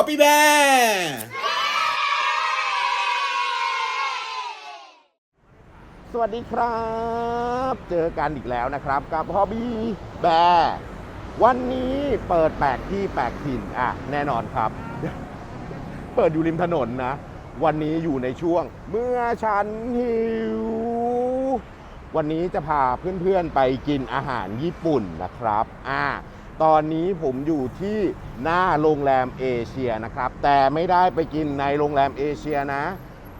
Copy Bear สวัสดีครับ เจอกันอีกแล้วนะครับกับฮอบบี้แบร์วันนี้เปิดแปลกที่แปลกถิ่นอะแน่นอนครับ เปิดอยู่ริมถนนนะ วันนี้อยู่ในช่วง เมื่อฉันหิว วันนี้จะพาเพื่อนๆไปกินอาหารญี่ปุ่นนะครับ อ่า ตอนนี้ผมอยู่ที่หน้าโรงแรมเอเชียนะครับ แต่ไม่ได้ไปกินในโรงแรมเอเชียนะ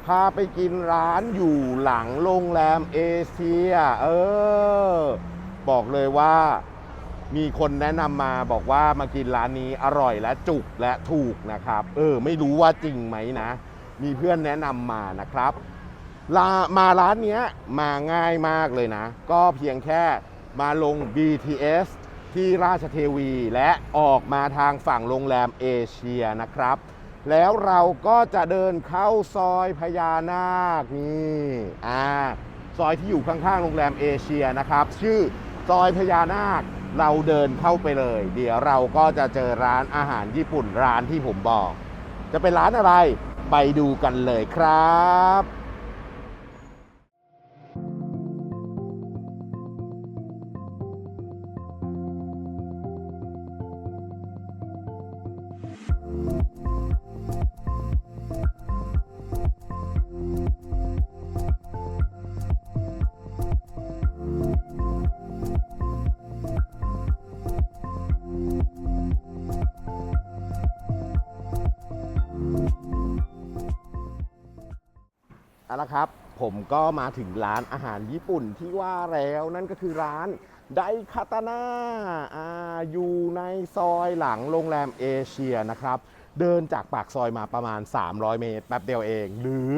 พาไปกินร้านอยู่หลังโรงแรมเอเชีย เออ บอกเลยว่ามีคนแนะนำมาบอกว่ามากินร้านนี้อร่อยและจุกและถูกนะครับ เออ ไม่รู้ว่าจริงไหมนะ มีเพื่อนแนะนำมานะครับลามาร้านนี้มาง่ายมากเลยนะ ก็เพียงแค่มาลง BTS ที่ราชเทวีและออกมาทางฝั่งโรงแรมเอเชียนะครับ แล้วเราก็จะเดินเข้าซอยพญานาคนี่อ่าซอยที่อยู่ข้างๆโรงแรมเอเชียนะครับ ชื่อซอยพญานาคเราเดินเข้าไปเลย เดี๋ยวเราก็จะเจอร้านอาหารญี่ปุ่นร้านที่ผมบอก จะเป็นร้านอะไรไปดูกันเลยครับ ก็มาถึงร้านอาหารญี่ปุ่นที่ว่าแล้วนั่นก็คือร้านไดคาตาน่าอยู่ในซอยหลังโรงแรมเอเชียนะครับ เดินจากปากซอยมาประมาณ 300 เมตรแป๊บเดียวเอง หรือ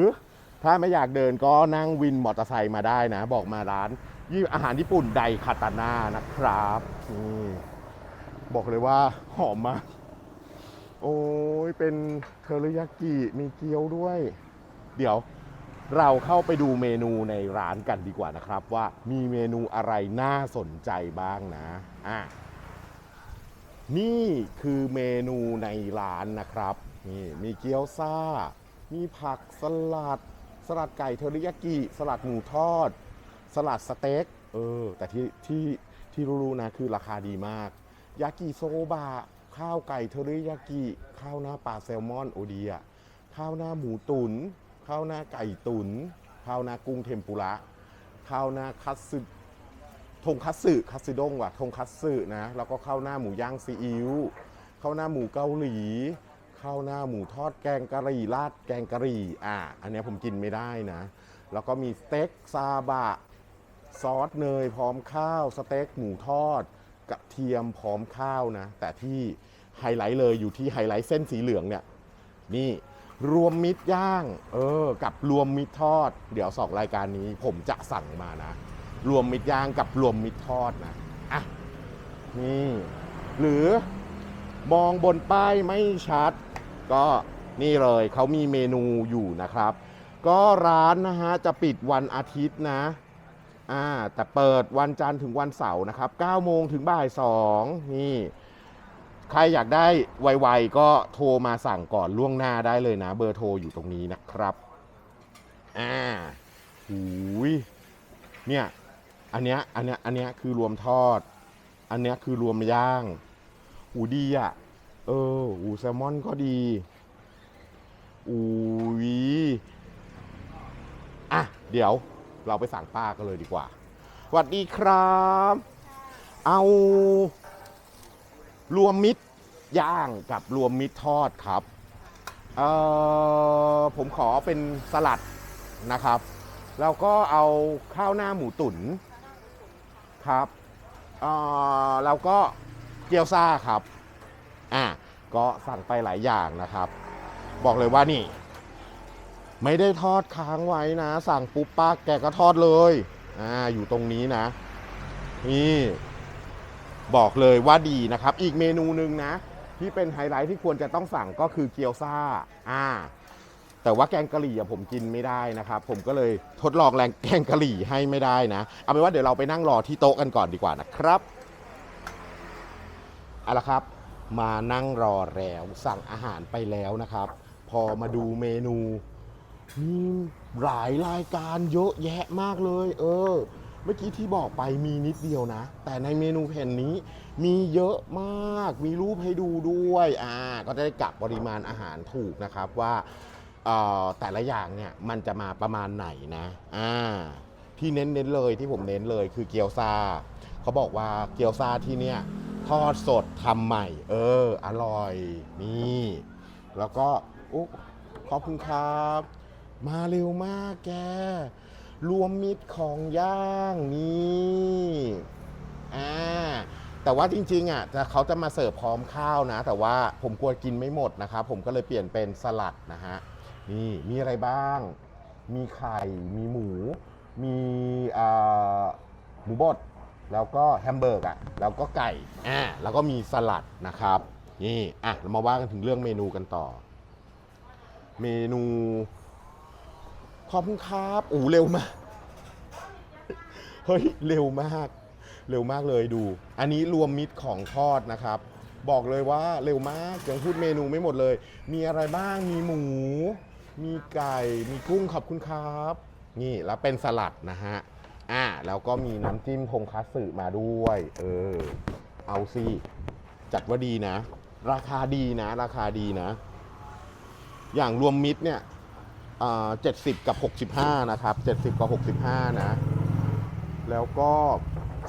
ถ้าไม่อยากเดินก็นั่งวินมอเตอร์ไซค์มาได้นะ บอกมาร้านยี่อาหารญี่ปุ่นไดคาตาน่านะครับนี่บอกเลยว่าหอมมาก โอ้ยเป็นเทอริยากิมีเกี๊ยวด้วย เดี๋ยว เราเข้าไปดูเมนูในร้านกันดีกว่านะครับว่ามีเมนูอะไรน่าสนใจบ้างนะอะนี่คือเมนูในร้านนะครับนี่มีเกี๊ยวซ่า มีผักสลัด สลัดไก่เทอริยากิ สลัดหมูทอด สลัดสเต็กเออ แต่ที่ที่ที่รู้ๆนะคือราคาดีมาก ยากิโซบะข้าวไก่เทอริยากิ ข้าวหน้าปลาแซลมอนโอเดีย ข้าวหน้าหมูตุน๋น ข้าวหน้าไก่ตุน๋นข้าวหน้ากุ้งเทมปุระข้าวหน้าคัตสึทงคัตสึคัตสึด้งว่ะทงคัตสึนะแล้วก็ข้าวหน้าหมูย่างซีอิ๊วข้าวหน้าหมูเกาหลีข้าวหน้าหมูทอดแกงกะหรี่ราดแกงกะหรี่อะอันนี้ผมกินไม่ได้นะ แล้วก็มีสเต็กซาบะซอสเนยพร้อมข้าวสเต็กหมูทอดกระเทียมพร้อมข้าวนะ แต่ที่ไฮไลท์เลยอยู่ที่ไฮไลท์เส้นสีเหลืองเนี่ยนี่ รวมมิตรย่าง เออ กับรวมมิตรทอด เดี๋ยวสองรายการนี้ผมจะสั่งมานะ รวมมิตรย่างกับรวมมิตรทอดนะ อะ นี่ หรือมองบนป้ายไม่ชัด ก็นี่เลยเขามีเมนูอยู่นะครับ ก็ร้านนะฮะ จะปิดวันอาทิตย์นะ อ่า แต่เปิดวันจันทร์ถึงวันเสาร์นะครับ9โมงถึงบ่าย2นี่ ใครอยากได้ไวๆก็โทรมาสั่งก่อนล่วงหน้าได้เลยนะ เบอร์โทรอยู่ตรงนี้นะครับอ่าหูยเนี่ยอันเนี้ยอันเนี้ยอันเนี้ยคือรวมทอด อันเนี้ยคือรวมย่างหูดีอะเออหูแซลมอนก็ดีอุ้ยอะเดี๋ยวเราไปสั่งป้ากันเลยดีกว่าสวัสดีครับ เอา รวมมิตรย่างกับรวมมิตรทอดครับเอ่อผมขอเป็นสลัดนะครับ แล้วก็เอาข้าวหน้าหมูตุ๋นครับเอ่อแล้วก็เกี๊ยวซ่าครับอะก็สั่งไปหลายอย่างนะครับ บอกเลยว่านี่ ไม่ได้ทอดค้างไว้นะ สั่งปุ๊บปักแกก็ทอดเลยอ่าอยู่ตรงนี้นะ นี่ บอกเลยว่าดีนะครับ อีกเมนูหนึ่งนะ ที่เป็นไฮไลท์ที่ควรจะต้องสั่งก็คือเกี๊ยวซ่าอ่า แต่ว่าแกงกะหรี่อะผมกินไม่ได้นะครับ ผมก็เลยทดลองแรงแกงกะหรี่ให้ไม่ได้นะ เอาเป็นว่าเดี๋ยวเราไปนั่งรอที่โต๊ะกันก่อนดีกว่านะครับเอาละครับ มานั่งรอแล้วสั่งอาหารไปแล้วนะครับ พอมาดูเมนูมีหลายรายการเยอะแยะมากเลย เออ เมื่อกี้ที่บอกไปมีนิดเดียวนะ แต่ในเมนูแผ่นนี้มีเยอะมาก มีรูปให้ดูด้วยอ่าก็จะได้กะปริมาณอาหารถูกนะครับว่าแต่ละอย่างเนี่ยมันจะมาประมาณไหนนะอ่าที่เน้นๆเลยที่ผมเน้นเลยคือเกี๊ยวซาเขาบอกว่าเกี๊ยวซาที่เนี่ยทอดสดทำใหม่ เออ อร่อย นี่ แล้วก็อุ๊ขอบคุณครับ มาเร็วมากแก รวมมิตรของย่างนี่อ่าแต่ว่าจริงๆอะจะเขาจะมาเสิร์ฟพร้อมข้าวนะ แต่ว่าผมกลัวกินไม่หมดนะครับผมก็เลยเปลี่ยนเป็นสลัดนะฮะนี่มีอะไรบ้าง มีไข่ มีหมู มีหมูบดแล้วก็แฮมเบอร์กอะแล้วก็ไก่อ่าแล้วก็มีสลัดนะครับนี่อะเรามาว่ากันถึงเรื่องเมนูกันต่อ เมนู ขอบคุณครับโอ้เร็วมาก เฮ้ย เร็วมาก เร็วมากเลยดู อันนี้รวมมิตรของทอดนะครับ บอกเลยว่าเร็วมากยังพูดเมนูไม่หมดเลย มีอะไรบ้างมีหมู มีไก่ มีกุ้งขอบคุณครับ นี่แล้วเป็นสลัดนะฮะอ่าแล้วก็มีน้ำจิ้มทงคัตสึมาด้วย เออ เอาสิจัดว่าดีนะ ราคาดีนะ ราคาดีนะ อย่างรวมมิตรเนี่ย เจ็ดสิบกับ65นะครับ70กับ65นะ แล้วก็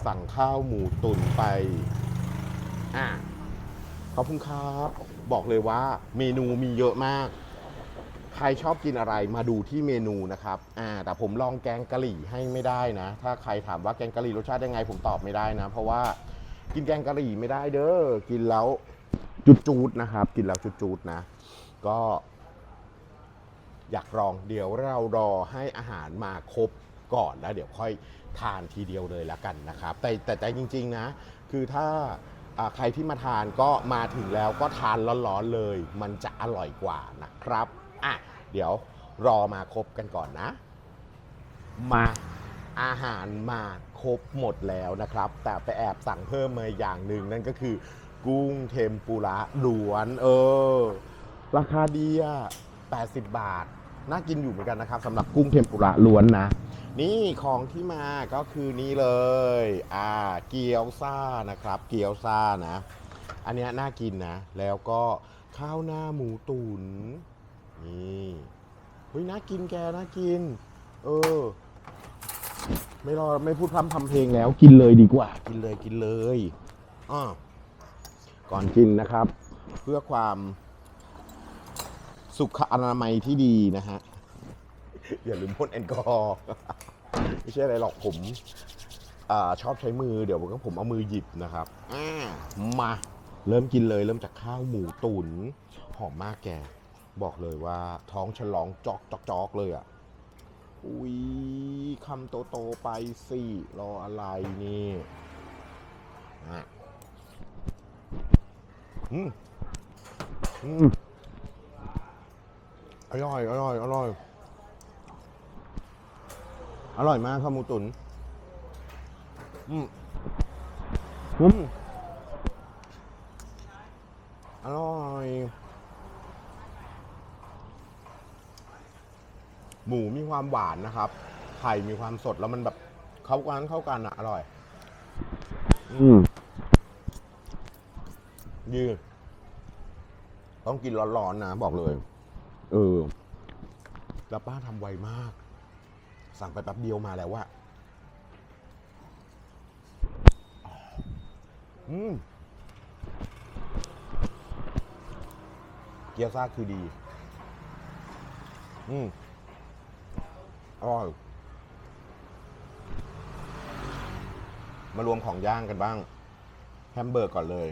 สั่งข้าวหมูตุ๋นไปอะขอบคุณครับบอกเลยว่าเมนูมีเยอะมาก ใครชอบกินอะไรมาดูที่เมนูนะครับอ่าแต่ผมลองแกงกะหรี่ให้ไม่ได้นะ ถ้าใครถามว่าแกงกะหรี่รสชาติยังไงผมตอบไม่ได้นะ เพราะว่ากินแกงกะหรี่ไม่ได้เด้อกินแล้วจุดๆนะครับ กินแล้วจุดๆนะ ก็ อยากลองเดี๋ยวเรารอให้อาหารมาครบก่อนแล้วเดี๋ยวค่อยทานทีเดียวเลยละกันนะครับ แต่แต่ใจจริง ๆ นะ คือถ้าอ่าใครที่มาทานก็มาถึงแล้วก็ทานร้อนๆเลย มันจะอร่อยกว่านะครับอะเดี๋ยวรอมาครบกันก่อนนะ มาอาหารมาครบหมดแล้วนะครับ แต่ไปแอบสั่งเพิ่มมาอย่างหนึ่งนั่นก็คือ กุ้งเทมปุระล้วน เออ ราคาดีอะ80 บาท น่ากินอยู่เหมือนกันนะครับสำหรับกุ้งเทมปุระล้วนนะ นี่ของที่มาก็คือนี่เลย อ่า เกี๊ยวซ่านะครับ เกี๊ยวซ่านะ อันเนี้ยน่ากินนะ แล้วก็ข้าวหน้าหมูตุนนี่เฮ้ยน่ากินแกน่ากิน เออ ไม่รอไม่พูดพร่ำทำเพลงแล้ว กินเลยดีกว่า กินเลยกินเลยอ่าก่อนกินนะครับ เพื่อความ สุขอนามัยที่ดีนะฮะ อย่าลืมพ่นแอลกอฮอล์ไม่ใช่อะไรหรอกผมอชอบใช้มือเดี๋ยวก็ผมเอามือหยิบนะครับมา เริ่มกินเลยเริ่มจากข้าวหมูตุนหอมมากแก บอกเลยว่าท้องฉลองจอกจอกจอกเลยอะอุ้ยคำโตโตๆไปสิรออะไรนี่อืมอืม อร่อย อร่อย อร่อย อร่อยมากข้าวหมูตุนอืมอืมอร่อย หมูมีความหวานนะครับ ไข่มีความสดแล้วมันแบบเข้ากันเข้ากันอะ อร่อย อืมดีต้องกินร้อนๆนะ บอกเลย เออ แล้วป้าทำไวมาก สั่งไปแป๊บเดียวมาแล้วว่าอืมเกี๊ยวซ่าคือดี อืมอร่อย มารวมของย่างกันบ้าง แฮมเบอร์กก่อนเลย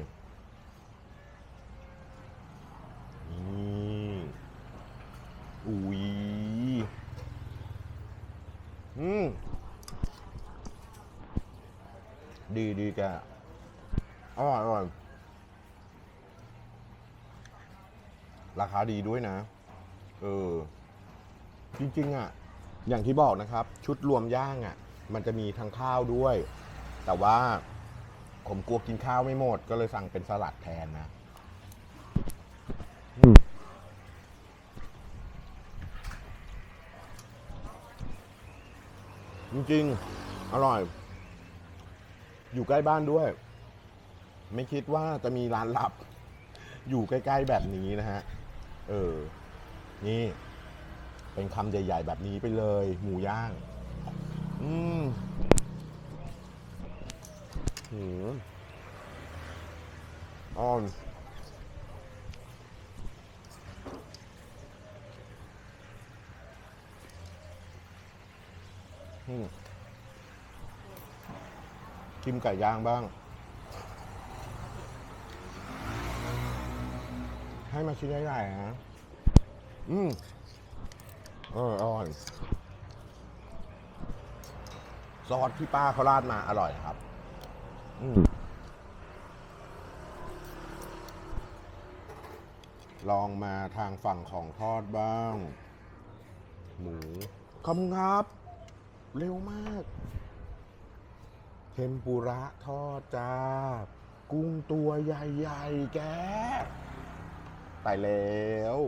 อร่อยอร่อยราคาดีด้วยนะ เออ จริงๆอะ่ะ อย่างที่บอกนะครับ ชุดรวมย่างอะ่ะ มันจะมีทั้งข้าวด้วย แต่ว่าผมกลัวกินข้าวไม่หมด ก็เลยสั่งเป็นสลัดแทนนะจริงๆ อร่อย อยู่ใกล้บ้านด้วย ไม่คิดว่าจะมีร้านลับ อยู่ใกล้ ๆ แบบนี้นะฮะ เออ นี่ เป็นคำใหญ่ ๆ แบบนี้ไปเลย หมูย่าง อืมหืมอ่อนอืมกินไก่ย่างบ้าง ให้มาชิ้นใหญ่ๆนะ อืมเอออร่อยซอสที่ป้าเขาราดมาอร่อยครับ อืมลองมาทางฝั่งของทอดบ้าง หมูขอบคุณครับ เร็วมาก เทมปุระทอดจ้า กุ้งตัวใหญ่ ๆ แก ไปแล้ว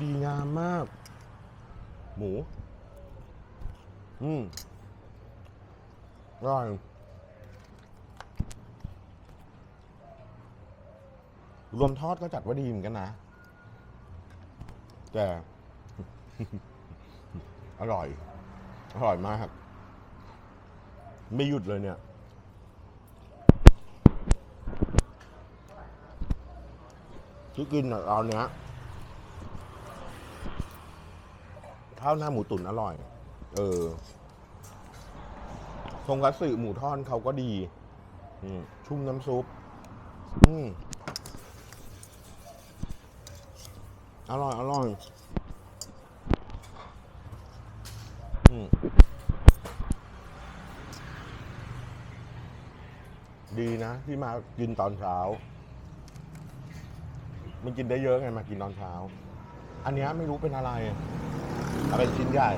ดีงามมาก หมู อืมอร่อยรวมทอดก็จัดว่าดีเหมือนกันนะ แต่ อร่อย อร่อยมาก ไม่หยุดเลยเนี่ย ที่กินอะเอาเนี้ยข้าวหน้าหมูตุ๋นอร่อย เออทงคัตสึหมูทอดเขาก็ดีอืมชุ่มน้ำซุป อืมอร่อย อร่อย อืมดีนะ ที่มากินตอนเช้า มันกินได้เยอะไงมากินตอนเช้า อันเนี้ยไม่รู้เป็นอะไรเอาเป็นชิ้นใหญ่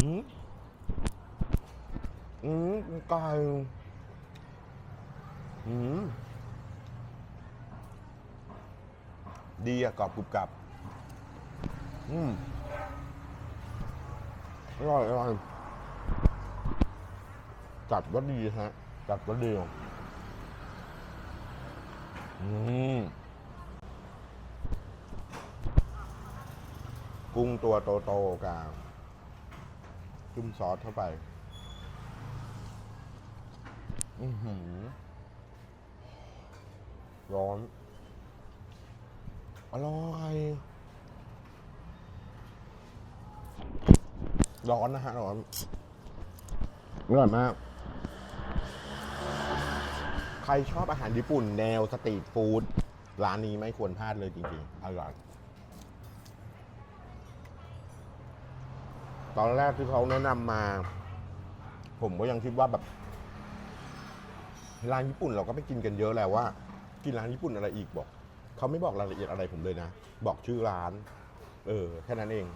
อืมอืมไก่อืมดีอะกรอบกรุบกรับ อืมอร่อยอร่อยจัดว่าดีฮะจัดว่าดี กุ้งตัวโตๆกับจุ่มซอสเข้าไป อือหือ ร้อน อร่อย ร้อนนะฮะ ร้อนอร่อยมาก รชอบอาหารญี่ปุ่นแนวสตรีทฟู้ดร้านนี้ไม่ควรพลาดเลยจริงๆ อร่อย ตอนแรกที่เขาแนะนำมา ผมก็ยังคิดว่าแบบร้านญี่ปุ่นเราก็ไปกินกันเยอะแล้วว่า กินร้านญี่ปุ่นอะไรอีกบอกเขาไม่บอกรายละเอียดอะไรผมเลยนะ บอกชื่อร้าน เออ แค่นั้นเอง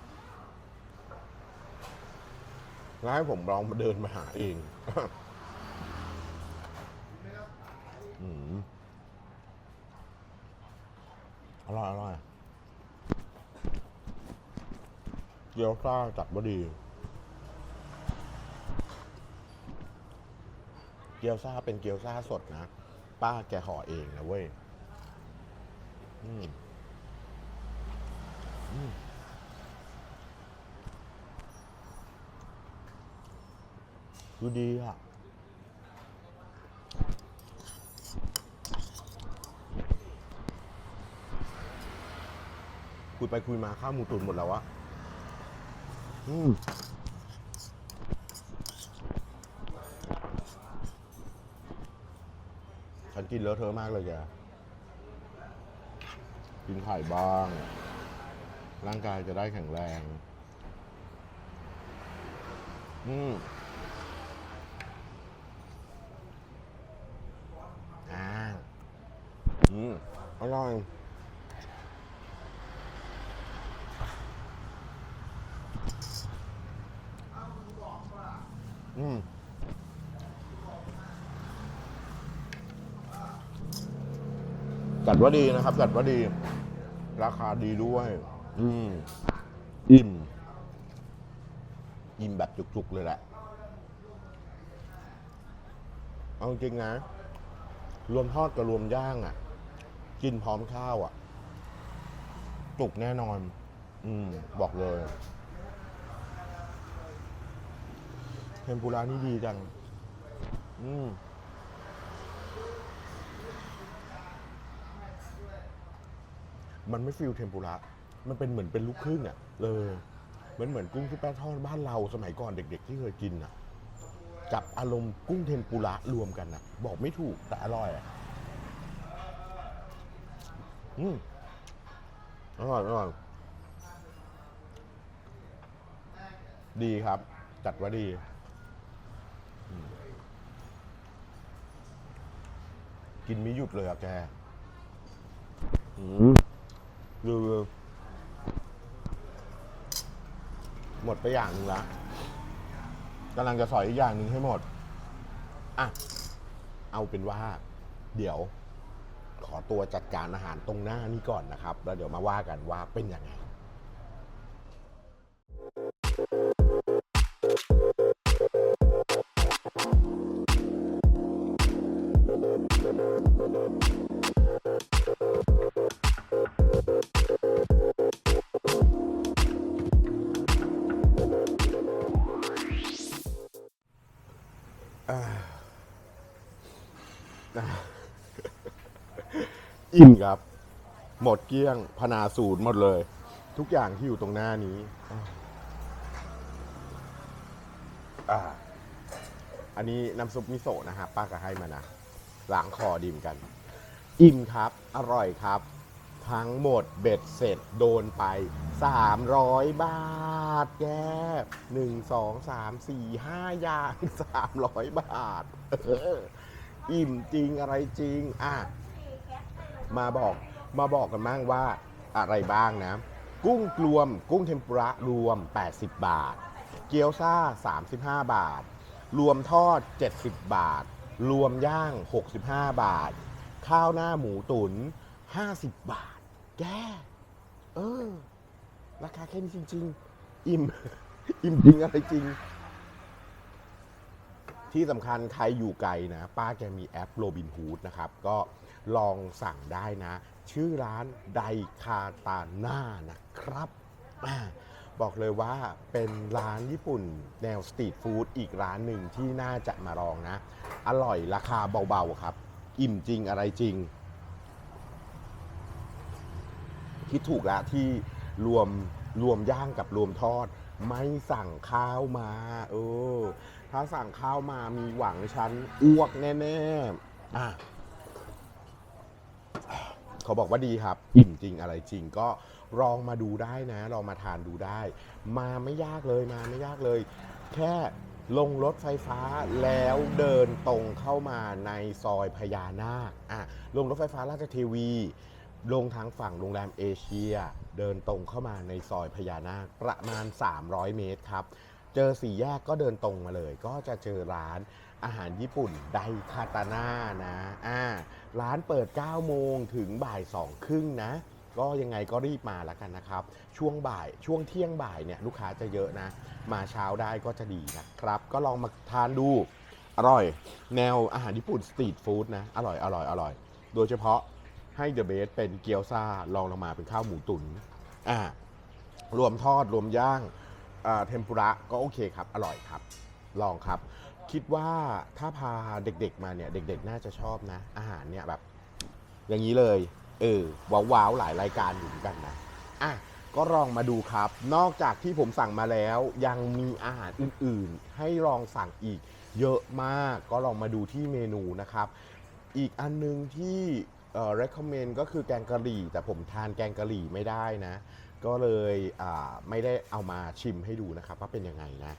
แล้วให้ผมลองมาเดินมาหาเอง อืม อร่อยอร่อยเกี๊ยวซ่าจัดว่าดีเกี๊ยวซ่าเป็นเกี๊ยวซ่าสดนะ ป้าแกห่อเองนะเว้ยอืมอืมคือดีอะ ยไปคุยมาข้าวหมูตุ๋นหมดแล้วอะอืมฉันกินเลอะเทอะมากเลยแก กินไข่บ้าง ร่างกายจะได้แข็งแรง อืมอ่าอืมอร่อย อืมจัดว่าดีนะครับ จัดว่าดี ราคาดีด้วย อืมอิ่มอิ่มแบบจุกๆเลยแหละ เอาจริงนะ รวมทอดกับรวมย่างอะ กินพร้อมข้าวอะ จุกแน่นอน อืม บอกเลย เทมปุระนี่ดีจัง อืมมันไม่ฟิลเทมปุระ มันเป็นเหมือนเป็นลูกครึ่งอะ่ะเลยมือนเหมือนกุ้งที่แป้งทอดบ้านเราสมัยก่อนเด็ก ๆ ที่เคยกินอะ กับอารมณ์กุ้งเทมปุระรวมกันอะ บอกไม่ถูกแต่อร่อยอะ อืมอร่อยอร่อยดีครับ จัดว่าดีอืม กินไม่หยุดเลยอะแกอืมดูหมดไปอย่างหนึ่งละกำลังจะสอยอีกอย่างหนึ่งให้หมด อะ เอาเป็นว่า เดี๋ยว ขอตัวจัดการอาหารตรงหน้านี้ก่อนนะครับ แล้วเดี๋ยวมาว่ากันว่าเป็นยังไง อิ่มครับ หมดเกลี้ยงพนาสูตรหมดเลย ทุกอย่างที่อยู่ตรงหน้านี้อ่าอันนี้น้ำซุปมิโซะนะครับป้าก็ให้มานะล้างคอดิมกัน อิ่มครับ อร่อยครับ ทั้งหมดเบ็ดเสร็จโดนไป 300 บาทแกหนึ่งสองสามสี่ห้าอย่าง 300 บาทอออิ่มจริงอะไรจริง อะ มาบอกมาบอกกันบ้างว่าอะไรบ้างนะ กุ้งรวม กุ้งเทมปุระรวม 80 บาท เกี๊ยวซ่า 35 บาท รวมทอด 70 บาท รวมย่าง 65 บาท ข้าวหน้าหมูตุน50 บาท แก เออ ราคาแค่นี้จริง ๆ อิ่ม อิ่มจริงอะไรจริง ที่สำคัญใครอยู่ไกลนะ ป้าแกมีแอปโรบินฮูดนะครับ ก็ ลองสั่งได้นะ ชื่อร้านไดคาตาน่านะครับบอกเลยว่าเป็นร้านญี่ปุ่นแนวสตรีทฟู้ดอีกร้านหนึ่งที่น่าจะมาลองนะ อร่อยราคาเบาๆครับ อิ่มจริงอะไรจริง คิดถูกแล้วที่รวมรวมย่างกับรวมทอด ไม่สั่งข้าวมา เออ ถ้าสั่งข้าวมามีหวังฉันอ้วกแน่ๆอะ เขาบอกว่าดีครับ อิ่มจริงอะไรจริงก็ลองมาดูได้นะ ลองมาทานดูได้ มาไม่ยากเลยมาไม่ยากเลย แค่ลงรถไฟฟ้าแล้วเดินตรงเข้ามาในซอยพญานาคอะลงรถไฟฟ้าราชเทวี ลงทางฝั่งโรงแรมเอเชีย เดินตรงเข้ามาในซอยพญานาคประมาณ 300 เมตรครับเจอสี่แยกก็เดินตรงมาเลย ก็จะเจอร้านอาหารญี่ปุ่นไดคาตาน่านะอ่า ร้านเปิด 9 โมงถึงบ่าย2ครึ่งนะ ก็ยังไงก็รีบมาแล้วกันนะครับ ช่วงบ่ายช่วงเที่ยงบ่ายเนี่ยลูกค้าจะเยอะนะ มาเช้าได้ก็จะดีนะครับ ก็ลองมาทานดู อร่อย แนวอาหารญี่ปุ่นสตรีทฟู้ดนะ อร่อยอร่อยอร่อย โดยเฉพาะให้เดอะเบสเป็นเกี๊ยวซ่าลองลงมาเป็นข้าวหมูตุ๋นอ่ารวมทอดรวมย่างเทมปุระก็โอเคครับ อร่อยครับ ลองครับ คิดว่าถ้าพาเด็กๆมาเนี่ย เด็ก ๆ น่าจะชอบนะ อาหารเนี่ยแบบ อย่างนี้เลย เออว้าวๆหลายรายการอยู่เหมือนกันนะอะก็ลองมาดูครับ นอกจากที่ผมสั่งมาแล้ว ยังมีอาหารอื่นๆ ให้ลองสั่งอีก เยอะมากก็ลองมาดูที่เมนูนะครับ อีกอันนึงที่เอ่อ recommend ก็คือแกงกะหรี่ แต่ผมทานแกงกะหรี่ไม่ได้นะ ก็เลยอ่าไม่ได้เอามาชิมให้ดูนะครับว่าเป็นยังไงนะ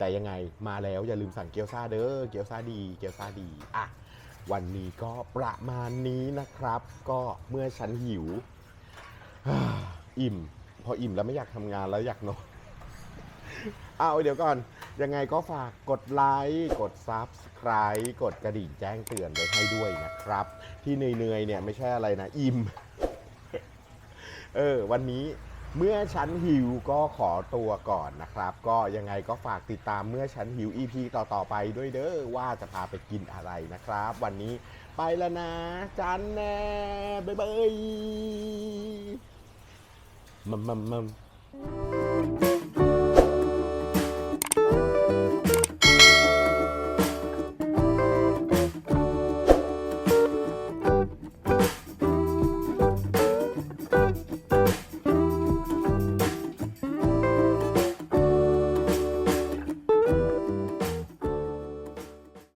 แต่ยังไงมาแล้วอย่าลืมสั่งเกี๊ยวซ่าเด้อเกี๊ยวซ่าดี เกี๊ยวซ่าดีอะวันนี้ก็ประมาณนี้นะครับ ก็เมื่อฉันหิว อิ่ม พออิ่มแล้วไม่อยากทำงานแล้วอยากนอนเอาเดี๋ยวก่อน ยังไงก็ฝากกดไลค์กด Subscribe กดกระดิ่งแจ้งเตือนไว้ให้ด้วยนะครับ ที่เหนื่อยๆเนี่ยไม่ใช่อะไรนะ อิ่ม เออ วันนี้ เมื่อฉันหิวก็ขอตัวก่อนนะครับ ก็ยังไงก็ฝากติดตามเมื่อฉันหิว EP ต่อ ๆ ไปด้วยเด้อว่าจะพาไปกินอะไรนะครับ วันนี้ไปแล้วนะ จันแน่บ๊ายบายมัมมัมมัม